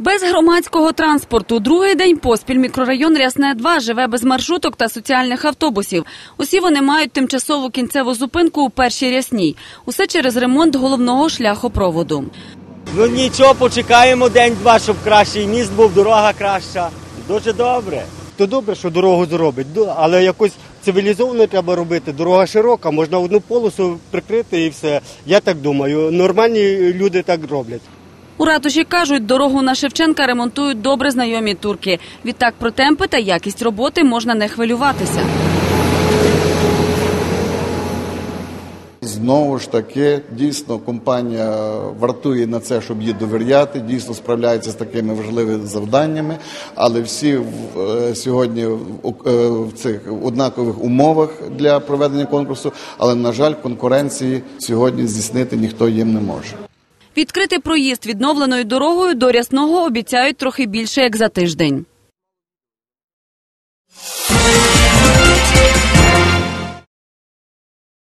Без громадського транспорту другий день поспіль мікрорайон Рясне 2 живе без маршруток та соціальних автобусів. Усі вони мають тимчасову кінцеву зупинку у першій рясній. Усе через ремонт головного шляхопроводу. Ну нічого, почекаємо день-два, щоб кращий міст був, дорога краща. Дуже добре. То добре, що дорогу зробить, але якось цивілізовано треба робити. Дорога широка, можна одну полосу прикрити і все. Я так думаю. Нормальні люди так роблять. У ратуші кажуть, дорогу на Шевченка ремонтують добре знайомі турки. Відтак про темпи та якість роботи можна не хвилюватися. Знову ж таки, дійсно, компанія вартує на це, щоб їй довіряти, дійсно справляється з такими важливими завданнями, але всі е, сьогодні е, в цих однакових умовах для проведення конкурсу, але, на жаль, конкуренції сьогодні здійснити ніхто їм не може. Відкрити проїзд відновленою дорогою до Рясного обіцяють трохи більше як за тиждень.